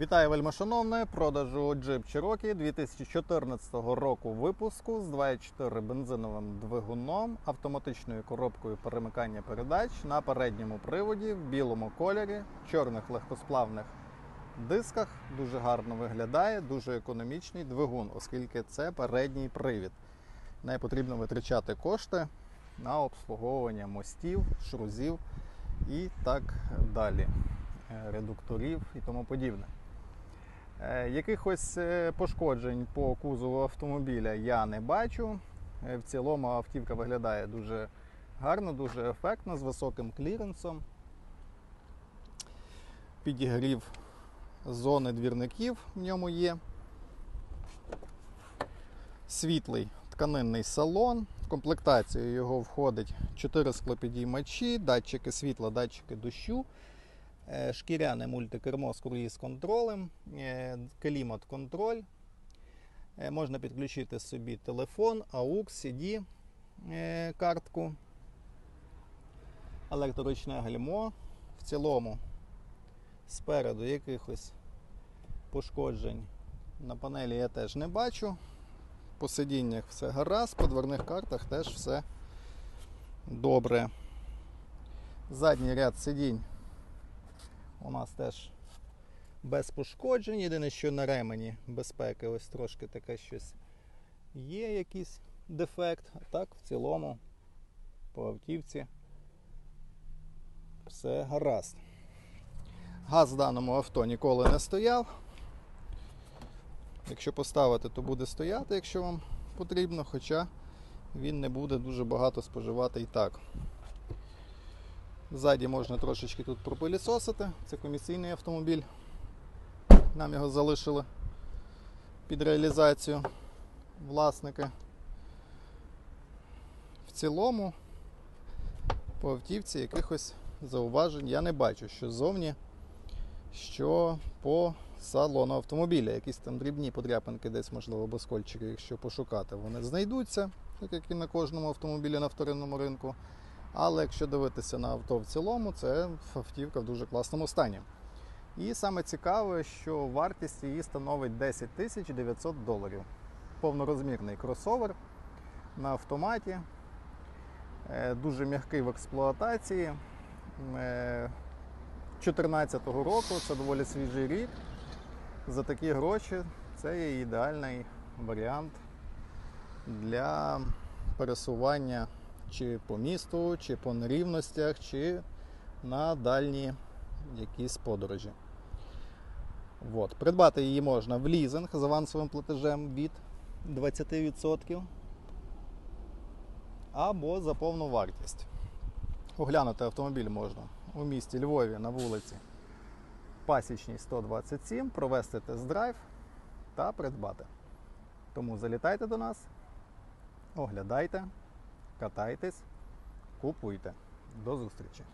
Вітаю вельмишановне, продажу Jeep Cherokee 2014 року випуску з 2.4 бензиновим двигуном, автоматичною коробкою перемикання передач на передньому приводі в білому кольорі, чорних легкосплавних дисках. Дуже гарно виглядає, дуже економічний двигун, оскільки це передній привід. Не потрібно витрачати кошти на обслуговування мостів, шрузів і так далі, е, редукторів і тому подібне. Е, Якихось е, пошкоджень по кузову автомобіля я не бачу. Е, В цілому автівка виглядає дуже гарно, дуже ефектно, з високим кліренсом. Підігрів зони двірників в ньому є. Світлий тканинний салон. В комплектацію його входить 4 склопідіймачі, датчики світла, датчики дощу. Е, шкіряне мультикермо з круїз-контролем, е, клімат-контроль. Е, Можна підключити собі телефон, AUX, CD картку, електроручне гальмо. В цілому спереду якихось пошкоджень на панелі я теж не бачу. По сидіннях все гаразд, по дверних картах теж все добре. Задній ряд сидінь у нас теж без пошкоджень. Єдине, що на ремені безпеки ось трошки таке щось є, якийсь дефект. А так, в цілому, по автівці все гаразд. Газ в даному авто ніколи не стояв. Якщо поставити, то буде стояти, якщо вам потрібно, хоча він не буде дуже багато споживати і так. Ззаді можна трошечки тут пропилісосити. Це комісійний автомобіль. Нам його залишили під реалізацію власники. В цілому по автівці якихось зауважень я не бачу, що ззовні, що по салону автомобіля. Якісь там дрібні подряпинки десь, можливо, безкольчики, якщо пошукати, вони знайдуться, так як і на кожному автомобілі на вторинному ринку. Але якщо дивитися на авто в цілому, це автівка в дуже класному стані. І саме цікаве, що вартість її становить 10 тисяч 900 доларів. Повнорозмірний кросовер на автоматі, е, дуже м'який в експлуатації. 2014 року це доволі свіжий рік. За такі гроші це є ідеальний варіант для пересування чи по місту, чи по нерівностях, чи на дальні якісь подорожі. От. Придбати її можна в лізинг з авансовим платежем від 20% або за повну вартість. Оглянути автомобіль можна у місті Львові на вулиці Пасічній 127, провести тест-драйв та придбати. Тому залітайте до нас, оглядайте, катайтесь, купуйте. До зустрічі!